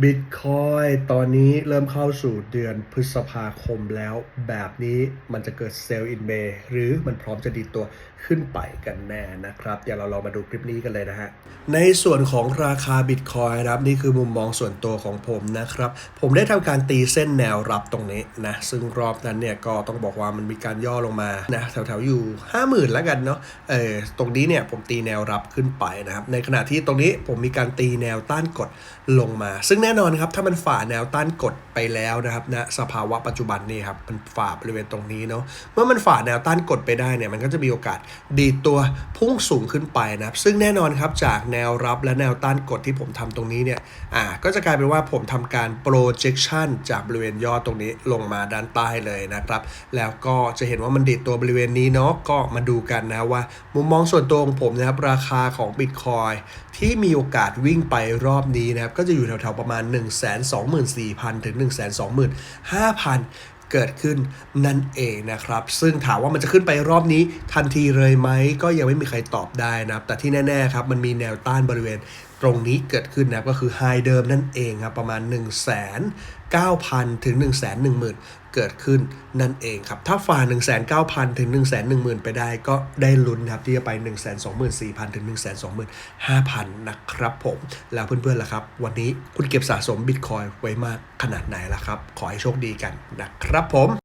บิตคอยตอนนี้เริ่มเข้าสู่เดือนพฤษภาคมแล้ว แบบนี้มันจะเกิดเซลล์อินเมหรือมันพร้อมจะดีตัวขึ้นไปกันแน่นะครับ เดี๋ยวเราลองมาดูคลิปนี้กันเลยนะฮะ ในส่วนของราคาบิตคอยครับนี่คือมุมมองส่วนตัวของผมนะครับ ผมได้ทำการตีเส้นแนวรับตรงนี้นะ ซึ่งรอบนั้นเนี่ยก็ต้องบอกว่ามันมีการย่อลงมานะแถวๆอยู่ 50,000แล้วกันเนาะเออตรงนี้เนี่ยผมตีแนวรับขึ้นไปนะครับในขณะที่ตรงนี้ผมมีการตีแนวต้านกดลงมา ซึ่งแน่นอนครับ ถ้ามันฝ่าแนวต้านกดไปแล้วนะครับณสภาวะปัจจุบันนี่ครับมันฝ่าบริเวณตรงนี้เนาะเมื่อมันฝ่าแนวต้านกดไปได้เนี่ยมันก็จะมีโอกาสดีตัวพุ่งสูงขึ้นไปนะครับ ซึ่งแน่นอนครับจากแนวรับและแนวต้านกดที่ผมทำตรงนี้เนี่ยอ่าก็จะกลายเป็นว่าผมทำการ projection จากบริเวณยอดตรงนี้ลงมาด้านใต้เลยนะครับ แล้วก็จะเห็นว่ามันดีตัวบริเวณนี้เนาะก็มาดูกันนะว่า มุมมองส่วนตัวของผมนะครับราคาของ Bitcoin ที่มีโอกาสวิ่งไปรอบนี้นะครับก็จะอยู่แถวๆประมาณ1 2 4 0 0 0 ถึง 1 2 5 0 0 0 เกิดขึ้นนั่นเองนะครับ ซึ่งถามว่ามันจะขึ้นไปรอบนี้ทันทีเลยไหม ก็ยังไม่มีใครตอบได้นะครับ แต่ที่แน่ ๆ ครับ มันมีแนวต้านบริเวณ ตรงนี้เกิดขึ้นนะครับก็คือไฮเดิมนั่นเองครับประมาณ 1 9 0 0 0 ถึง 1 1 0 0 0 0 เกิดขึ้นนั่นเองครับถ้าฝ่า 1 9 0 0 0 ถึง 1 1 0 0 0 0 ไปได้ก็ได้ลุ้นครับที่จะไป 1 2 4 0 0 0 ถึง 1 2 5 0 0 0 นะครับผม แล้วเพื่อนๆล่ะครับ วันนี้คุณเก็บสะสมบิตคอยไว้มากขนาดไหนล่ะครับ ขอให้โชคดีกันนะครับผม